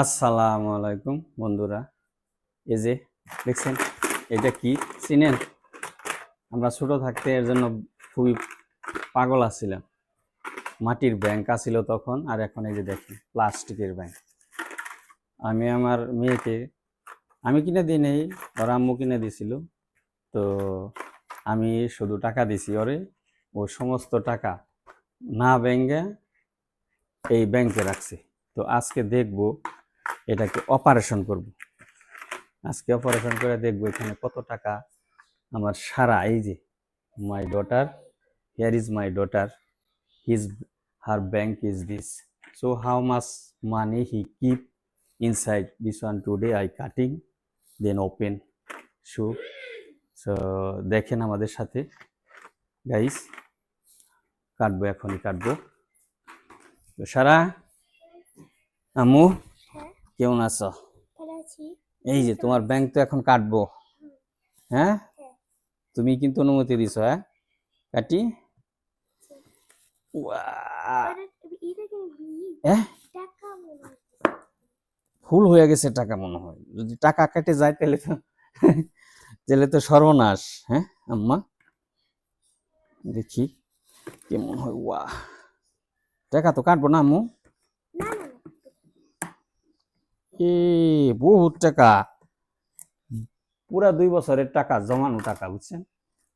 আসসালামু আলাইকুম, বন্ধুরা। এই যে দেখছেন, এটা কি চিনেন? আমরা ছোট থাকতে এর জন্য খুবই পাগল আছিলাম। মাটির ব্যাংক আছিল তখন, আর এখন এই যে দেখেন, প্লাস্টিকের ব্যাংক। আমি আমার মেয়েকে, আমি কিনে দিই নেই, ওর আম্মু কিনে দিছিল। তো আমি শুধু টাকা দিছি ওরে, ও সমস্ত টাকা না ব্যাংকে এই ব্যাংকে রাখছে। তো আজকে দেখব এটাকে অপারেশন করব। আজকে অপারেশন করে দেখব এখানে কত টাকা আমার সারা, এই যে my daughter here is my daughter his her bank is this so how much money he keep inside this one today I cutting then open shoe so দেখেন আমাদের সাথে। গাইস কাটবো এখনই, কাটবো। তো সারা হ্যাঁ কেমন আছো? এই যে তোমার ব্যাংক তো এখন কাটবো। হ্যাঁ? তুমি কিন্তু অনুমতি দিছো হ্যাঁ? কাটি। মনে হয়। ফুল হয়ে গেছে টাকা মনে হয়। যদি টাকা কেটে যায় তাহলে তো তাহলে তো সর্বনাশ হ্যাঁ আম্মা? দেখি কেমন হয় ওয়া টাকা তো কাটবো না আম্মু না না না এ, বহুত টাকা। পুরা দুই বছরের টাকা, জমানো টাকা, বুঝছেন?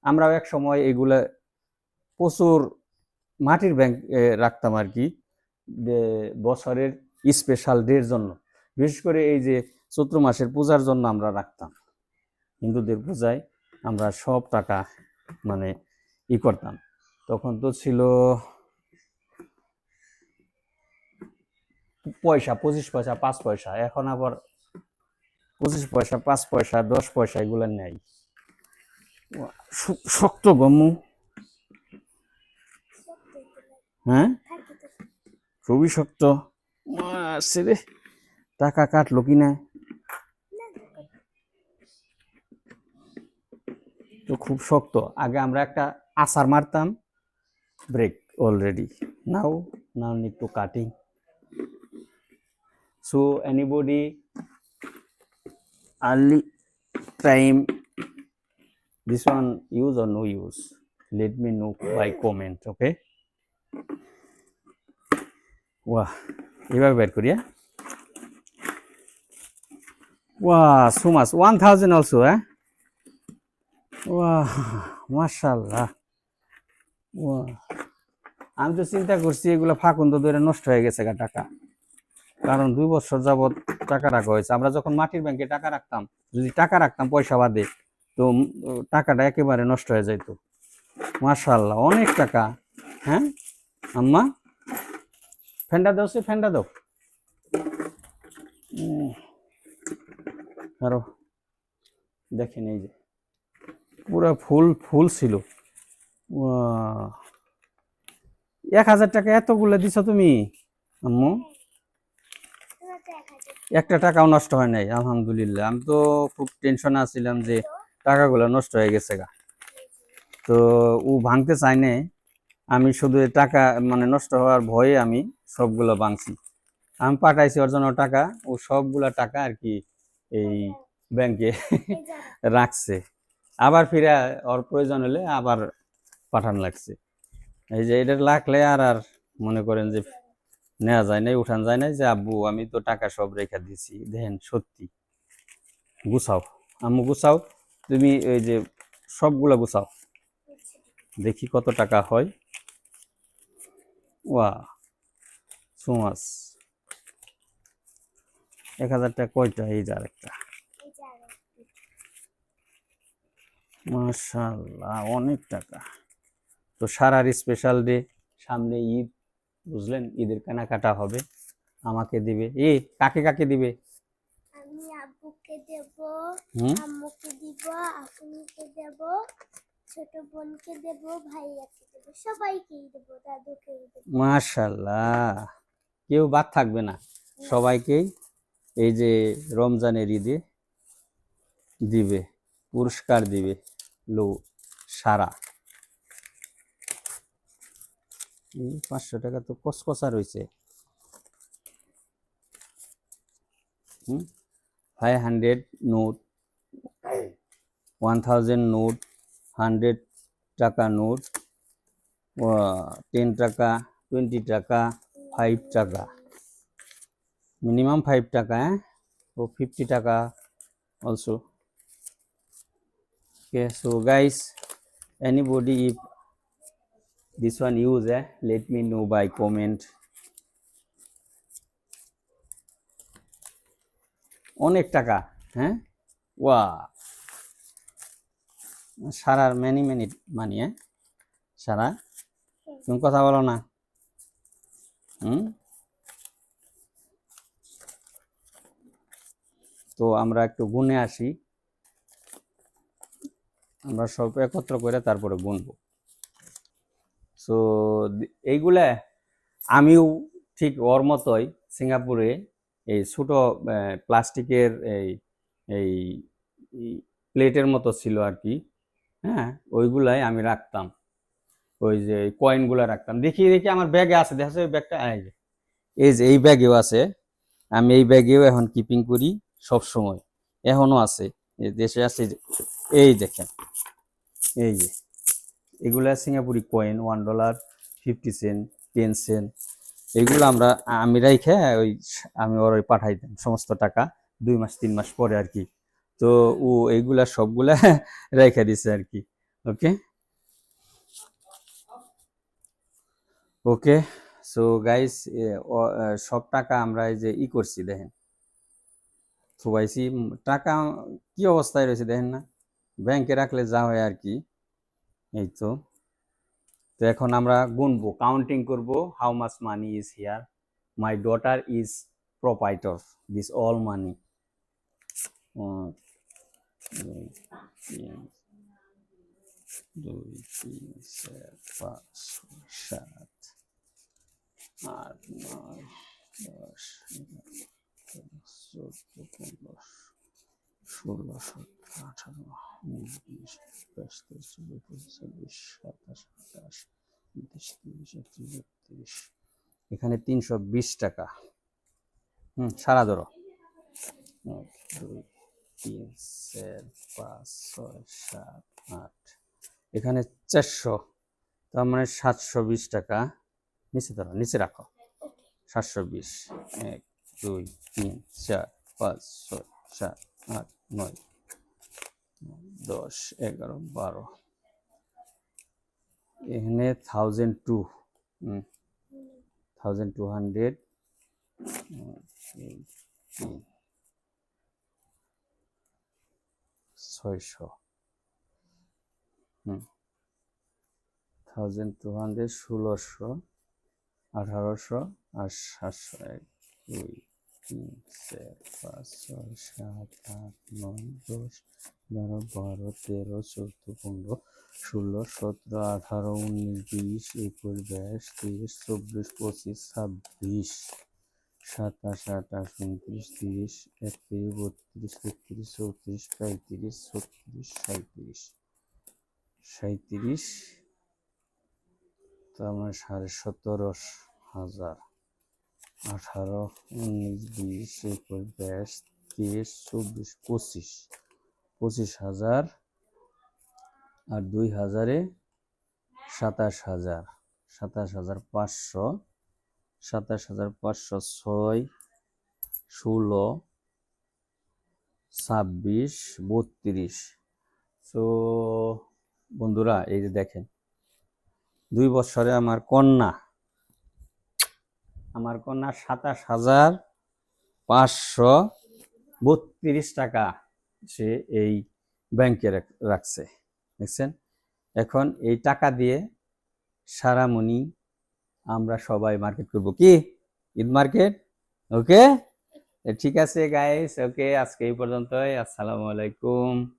আমরাও এক সময় এগুলা প্রচুর মাটির ব্যাংক রাখতাম আর কি বছরের স্পেশাল ডের জন্য। বিশেষ করে এই যে চৈত্র মাসের পূজার জন্য আমরা রাখতাম। হিন্দুদের পূজায় আমরা সব টাকা মানে ই করতাম। তখন তো ছিল পয়সা, পঁচিশ পয়সা, পাঁচ পয়সা। এখন আবার পঁচিশ পয়সা, পাঁচ পয়সা, দশ পয়সা এগুলো নেই। শক্ত গমু। হ্যাঁ? খুবই শক্ত। মাসে রে। টাকা কাটলো কি না? তো খুব শক্ত। আগে আমরা একটা আসার মারতাম। Break already. Now now need cutting. So anybody early time. This one, use or no use? Let me know by comment, okay? ওয়াহ এভাবে বের করি হ্যাঁ? So much one thousand also হ্যাঁ? ওয়াহ মাশাল্লাহ ওয়াহ আমি তো চিন্তা করছি, এগুলো ফাঁকুন তো ধরে নষ্ট হয়ে গেছে টাকা। কারণ দুই বছর যাবত টাকা রাখা হয়েছে। আমরা যখন মাটির ব্যাংকে টাকা রাখতাম, যদি টাকা রাখতাম পয়সা বাদে, তো টাকাটা একেবারে নষ্ট হয়ে যাইতো। মাশাল্লাহ অনেক টাকা হ্যাঁ? আম্মা, ফেন্ডা দাও, সে ফেন্ডা দাও। আরও, দেখেন এই যে, পুরো ফুল ফুল ছিল। এক হাজার টাকা এতগুলো দিছ তুমি? আম্মু তোমার তো এক হাজার একটা টাকাও নষ্ট হয় নাই আলহামদুলিল্লাহ। আমি তো খুব টেনশনে আছিলাম যে টাকাগুলো নষ্ট হয়ে গেছে গা। তো ও ভাঙতে চাই নাই আমি শুধু টাকা মানে নষ্ট হওয়ার ভয়ে আমি সবগুলো ভাঙছি। আমি পাঠাইছি ওর জন্য টাকা ও সবগুলা টাকা আর কি এই ব্যাংকে রাখছে। আবার ফিরে ওর প্রয়োজন হলে আবার পাঠান লাগছে। এই যে এটা লাগলে আর আর মনে করেন যে নেওয়া যায় নাই উঠান যায় নাই যে আব্বু, আমি তো টাকা সব রেখে দিছি। দেখেন, সত্যি। গুছাও। আম্মু, গুছাও। তুমি ওই যে সবগুলো গুছাও। দেখি কত টাকা হয়। ওয়া, সুমাস। এক হাজার টাকা কয়টা? এই যার একটা মাশাল্লাহ, অনেক টাকা। তো সারার স্পেশাল ডে সামনে ঈদ। বুঝলেন? ঈদের কেনাকাটা হবে। আমাকে দিবে। এ কাকে কাকে দিবে? আমি আব্বুকে দেব আম্মুকে দিব দেব ছোট বোনকে দেব ভাইয়াকে দেব সবাইকেই দেব দাদুকেই দেব। মাশাল্লাহ। কেউ বাদ থাকবে না। সবাইকেই এই যে রমজানের ঈদে দিবে পুরস্কার দিবে লো সারা এই পাঁচশো টাকা তো কসকসা রয়েছে। Five hundred note one thousand note hundred টাকা নোট টেন টাকা টোয়েন্টি টাকা ফাইভ টাকা। মিনিমাম ফাইভ টাকা হ্যাঁ? ও ফিফটি টাকা also okay, so guys, anybody if this one use eh, let me know by comment. অনেক টাকা হ্যাঁ? ওয়া। সারার ম্যানি মিনিট মানি হ্যাঁ সারা। তুমি কথা বলো না। হুম? তো আমরা একটু গুনে আসি। আমরা সব একত্র করে তারপরে গুনবো। সো এইগুলা আমিও ঠিক ওর মতোই সিঙ্গাপুরে এই ছোট প্লাস্টিকের এই এই প্লেটের মতো ছিল আর কি। হ্যাঁ ওইগুলাই আমি রাখতাম। ওই যে কয়েনগুলো রাখতাম। দেখি দেখি আমার ব্যাগে আছে। দেখা যাচ্ছে ওই ব্যাগটা, এই যে, এই ব্যাগেও আছে। আমি এই ব্যাগেও এখন কিপিং করি সব সময় এখনও আছে। দেশে আছে এই দেখেন। এই যে এগুলা সিঙ্গাপুরি coin one dollar fifty cent ten cent এগুলো আমরা, আমি রাইখে ওই, আমি ওর পাঠাই দিতাম সমস্ত টাকা, দুই মাস, তিন মাস পরে আর কি। তো ও এইগুলা সবগুলা রেখে দিছে আর কি ওকে ওকে সো গাইস সব টাকা আমরা এই যে ই করছি, দেখেন। থুবাইছি টাকা, কি অবস্থায় রয়েছে দেখেন না? ব্যাংকে রাখলে যা হয় আর কি এই তো তো এখন আমরা গুনবো কাউন্টিং করব how much money is here my daughter is proprietor this all money দুই তিন চার পাঁচ সাত আট নয় দশ চোদ্দ পনেরো ষোলো সতেরো আঠারো উনিশ বিশ বাইশ তেইশ চব্বিশ পঁচিশ ছাব্বিশ সাতাশ আঠাশ উনত্রিশ তিরিশ একত্রিশ বত্রিশ এখানে তিনশো বিশ টাকা। হুম, সারা ধরো। এক, দুই, তিন, চার, পাঁচ, ছয়, সাত, আট। এখানে চারশো, তার মানে সাতশো বিশ টাকা। নিচে ধরো, নিচে রাখো। সাতশো বিশ। এক, দুই, তিন, চার, পাঁচ, ছয়, সাত, আট, নয়। দশ, এগারো, বারো। এখানে thousand two thousand two hundred ছয়শো, হুম থাউজেন্ড টু হান্ড্রেড ষোলোশো, আঠারোশো আর সাতশো এক, দুই। তিন চার পাঁচ ছয় সাত আট নয় দশ এগারো বারো তেরো চোদ্দ পনেরো ষোলো সতেরো আঠারো উনিশ বিশ একুশ বাইশ তেইশ চব্বিশ পঁচিশ ছাব্বিশ সাতাশ, আঠাশ, উনত্রিশ, তিরিশ, একত্রিশ, বত্রিশ, তেত্রিশ, চৌত্রিশ, পঁয়ত্রিশ, ছত্রিশ সাঁত্রিশ সাঁত্রিশ তার মানে সাড়ে সতেরো হাজার। আঠারো, উনিশ, বিশ, একুশ, বাইশ, তেইশ, চব্বিশ, পঁচিশ। পঁচিশ হাজার আর দুই হাজারে সাতাশ হাজার। সাতাশ হাজার পাঁচশো। সাতাশ হাজার পাঁচশো ছয়, ষোলো, ছাব্বিশ, বত্রিশ। তো বন্ধুরা, এই যে দেখেন, দুই বছরে আমার কন্যা আমার কন্যা সাতাশ হাজার পাঁচশো বত্রিশ টাকা সে এই ব্যাংকে রাখ- রাখছে। দেখছেন? এখন এই টাকা দিয়ে সারামণি আমরা সবাই মার্কেট করব। কি? ঈদ মার্কেট? ওকে? ঠিক আছে গাইস ওকে, আজকে এই পর্যন্তই। আসসালামু আলাইকুম।